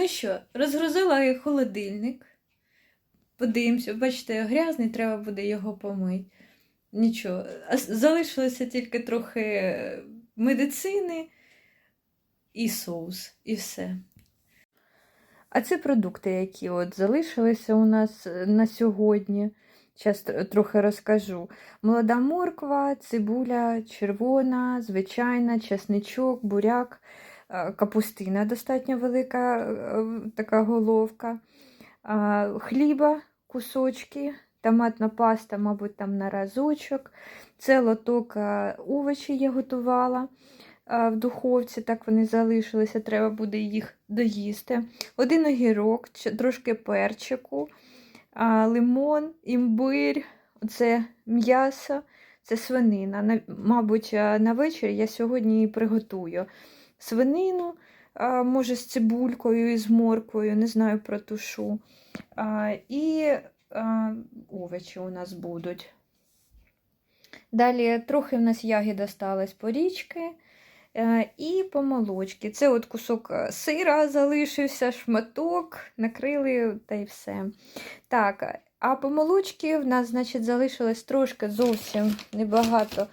Ну що, розгрузила я холодильник. Подивимося, бачите, грязний, треба буде його помити. Нічого. Залишилося тільки трохи медицини і соус, і все. А це продукти, які от залишилися у нас е, на сьогодні. Зараз трохи розкажу. Молода морква, цибуля червона, звичайна, чесничок, буряк, капустина достатньо велика е, така головка, хліба, кусочки, томатна паста, мабуть, там на разочок. Це лоток е, овочі я готувала е, в духовці, так вони залишилися, треба буде їх доїсти. Один огірок, трошки перчику, лимон, імбирь, це м'ясо, це свинина. Мабуть, на вечір я сьогодні і приготую свинину, може з цибулькою і з морквою, не знаю, протушу. А, і овочі у нас будуть. Далі трохи в нас ягід осталось порічки. Е, І помолочки. Це от кусок е, сира залишився, шматок, накрили та й все. Так, а помолочки в нас, значить, залишилось трошки зовсім небагато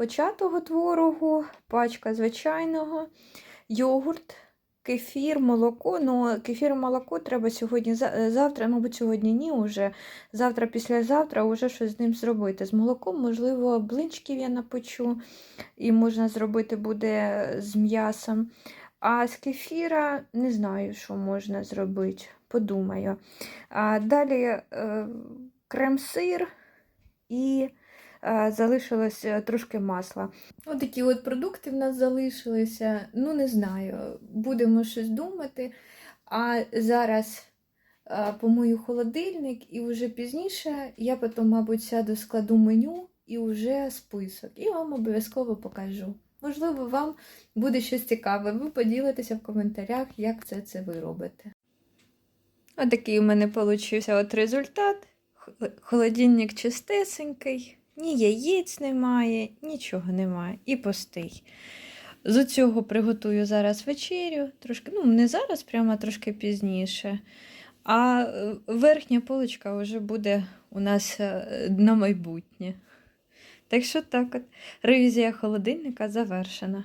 початого творогу, пачка звичайного, йогурт, кефір, молоко. Ну, кефір, молоко треба сьогодні, е, завтра, мабуть, сьогодні ні, уже. Завтра, післязавтра вже щось з ним зробити. З молоком, можливо, блинчиків я напечу і можна зробити буде з м'ясом. А з кефіра не знаю, що можна зробити. Подумаю. А далі е, крем-сир і е, залишилось е, трошки масла. Ось такі от продукти в нас залишилися. Ну, не знаю, будемо щось думати. А зараз е, помию холодильник, і вже пізніше я потім, мабуть, сяду, складу меню і вже список. І вам обов'язково покажу. Можливо, вам буде щось цікаве. Ви поділитеся в коментарях, як це, це ви робите. Отакий у мене получився от результат. Холодильник чистесенький, ні яєць немає, нічого немає. І пустий. З цього приготую зараз вечерю, трошки, ну, не зараз, прямо трошки пізніше. А е, верхня полочка вже буде у нас е, на майбутнє. Так що так от, ревізія холодильника завершена.